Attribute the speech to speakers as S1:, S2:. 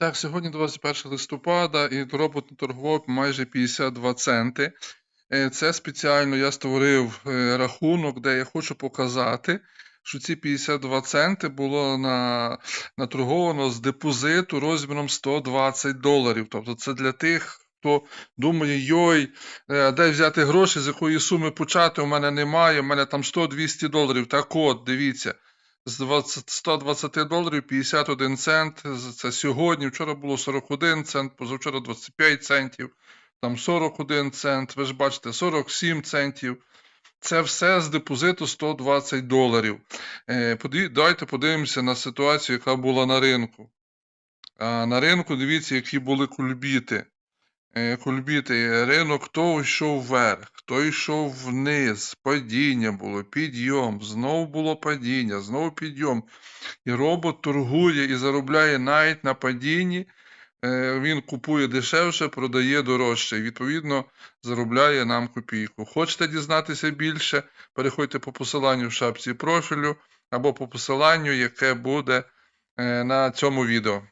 S1: Так, сьогодні 21 листопада і робот наторгував майже 52 центи. Е, Це спеціально я створив е, рахунок, де я хочу показати, що ці 52 центи було на, наторговано з депозиту розміром 120 доларів. Тобто це для тих, хто думає, йой, е, де взяти гроші, з якої суми почати, у мене немає, у мене там 100-200 доларів. Так от, дивіться з 20, 120 доларів 51 цент. Це сьогодні. Вчора було 41 цент, позавчора 25 центів, там 41 цент. Ви ж бачите, 47 центів. Це все з депозиту 120 доларів. Е, Давайте подивимося на ситуацію, яка була на ринку. На ринку дивіться, які були кульбіти. Е, Кульбіти, ринок то йшов вверх, то йшов вниз, падіння було, підйом, знову було падіння, знову підйом. І робот торгує і заробляє навіть на падінні. Е, Він купує дешевше, продає дорожче. І, відповідно, заробляє нам копійку. Хочете дізнатися більше? Переходьте по посиланню в шапці профілю або по посиланню, яке буде е, на цьому відео.